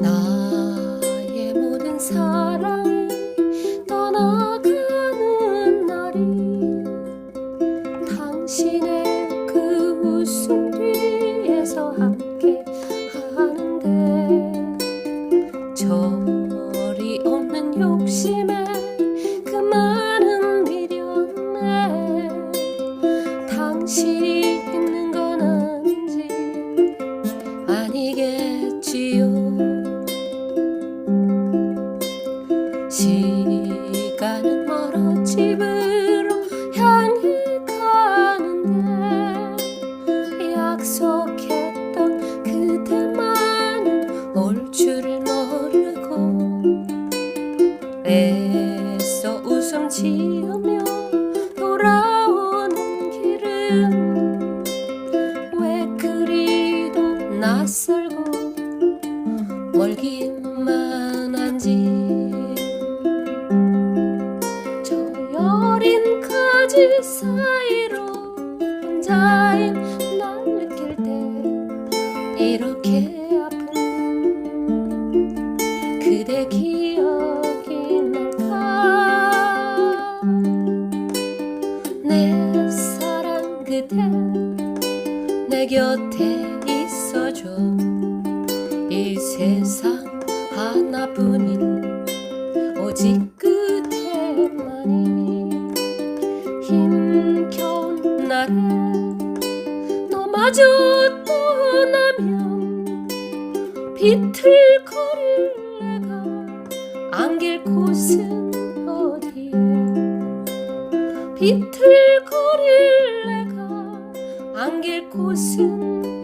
나의 모든 사랑 떠나가는 날이 당신의 그 웃음 뒤에서 함께 하는데 저 머리 없는 욕심에 애써 웃음 지으며 돌아오는 길은 왜 그리도 낯설고 멀기만 한지. 저 여린 가지 사이로 혼자인 날 느낄 때 이렇게 내 사랑 그대 내 곁에 있어줘. 이 세상 하나뿐인 오직 그대만이 힘겨운 날에 너마저 떠나면 비틀거릴 내가 안길 곳은 비틀거릴 내가 안길 곳은